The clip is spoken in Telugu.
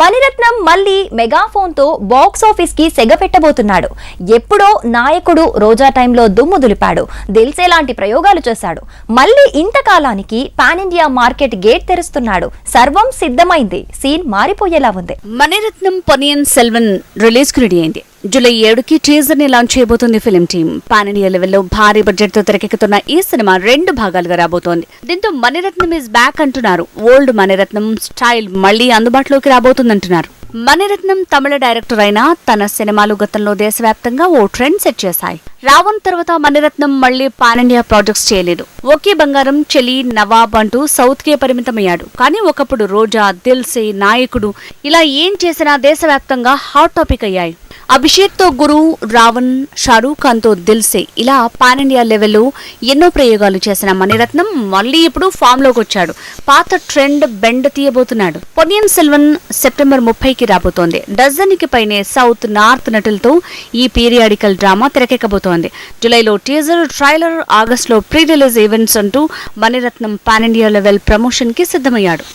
మణిరత్నం మళ్ళీ మెగాఫోన్తో బాక్స్ ఆఫీస్కి సెగ పెట్టబోతున్నాడు. ఎప్పుడో నాయకుడు రోజా టైంలో దుమ్ము దులిపాడు. దిల్సే లాంటి ప్రయోగాలు చేశాడు. మళ్ళీ ఇంతకాలానికి పాన్ ఇండియా మార్కెట్ గేట్ తెరుస్తున్నాడు. సర్వం సిద్ధమైంది. సీన్ మారిపోయేలా ఉంది. మణిరత్నం పొనియన్ సెల్వన్ రిలీజ్కు రెడీ అయింది. జూలై ఏడుకి టీజర్ని లాంచ్ చేయబోతుంది ఫిలిం టీమ్ పాన్ ఇండియా లెవెల్లో భారీ బడ్జెట్తో తెరకెక్కుతున్న ఈ సినిమా రెండు భాగాలుగా రాబోతోంది. దీంతో మణిరత్నం ఇస్ బ్యాక్ అంటున్నారు. ఓల్డ్ మణిరత్నం స్టైల్ మళ్ళీ అందుబాటులోకి రాబోతుందంటున్నారు. మణిరత్నం తమిళ డైరెక్టర్ అయిన తన సినిమాలు గతంలో దేశవ్యాప్తంగా ఓ ట్రెండ్ సెట్ చేశాయి. రావణ్ తర్వాత మణిరత్నం మళ్ళీ పాన్ ఇండియా ప్రాజెక్ట్స్ చేయలేదు. ఒకే బంగారం చెలి నవాబ్ అంటూ సౌత్ కే పరిమితమయ్యాడు. కానీ ఒకప్పుడు రోజా దిల్సే నాయకుడు ఇలా ఏం చేసినా దేశవ్యాప్తంగా హాట్ టాపిక్ అయ్యాయి. అభిషేక్తో గురు రావణ్ షారూఖ్ ఖాన్తో దిల్సే. ఇలా పాన్ ఇండియా లెవెల్లో ఎన్నో ప్రయోగాలు చేసిన మణిరత్నం మళ్ళీ ఇప్పుడు ఫామ్లోకి వచ్చాడు. పాత ట్రెండ్ బెండ్ తీయబోతున్నాడు. పొన్నియన్ సెల్వన్ సెప్టెంబర్ ముప్పైకి రాబోతోంది. డజన్కి పైనే సౌత్ నార్త్ నటులతో ఈ పీరియాడికల్ డ్రామా తెరకెక్కబోతోంది. జూలైలో టీజర్ ట్రైలర్ ఆగస్టులో ప్రీ రిలీజ్ ఈవెంట్స్ అంటూ మణిరత్నం పాన్ ఇండియా లెవెల్ ప్రమోషన్కి సిద్ధమయ్యాడు.